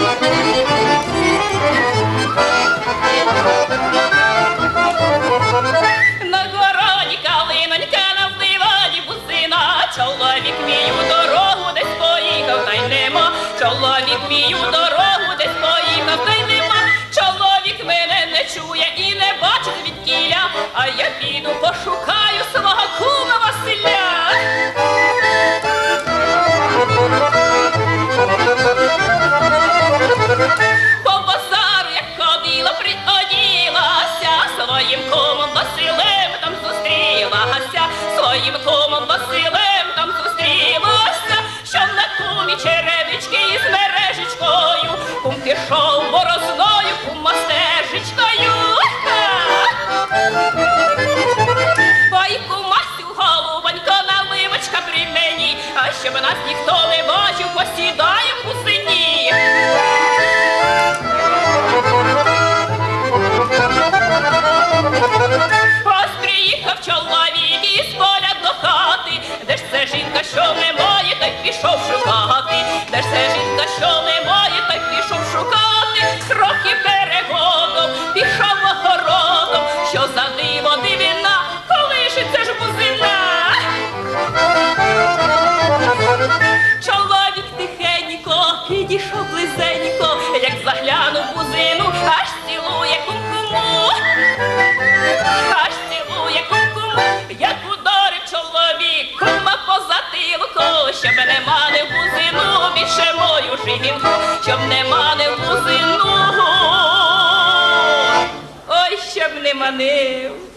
На городі калинонька, на вливаді бусина, чоловік мій у дорогу десь поїхав, та нема. Чоловік мій у дорогу десь поїхав, та. Чоловік мене не чує і не бачить від кіля, а я піду пошукаю черевички із мережечкою, кум пішов борозною, кум мастежечкою. Ой, кумасю, голубонько, наливочка при мені, а щоб нас ніхто не бачив, посідаєм у підійшов близенько, як заглянув бузину, аж цілує кум-куму. Аж цілує кум-куму, як ударив чоловік, кума по затилку, щоб не манив бузину, більше мою жінку, щоб не манив бузину. Ой, щоб не манив.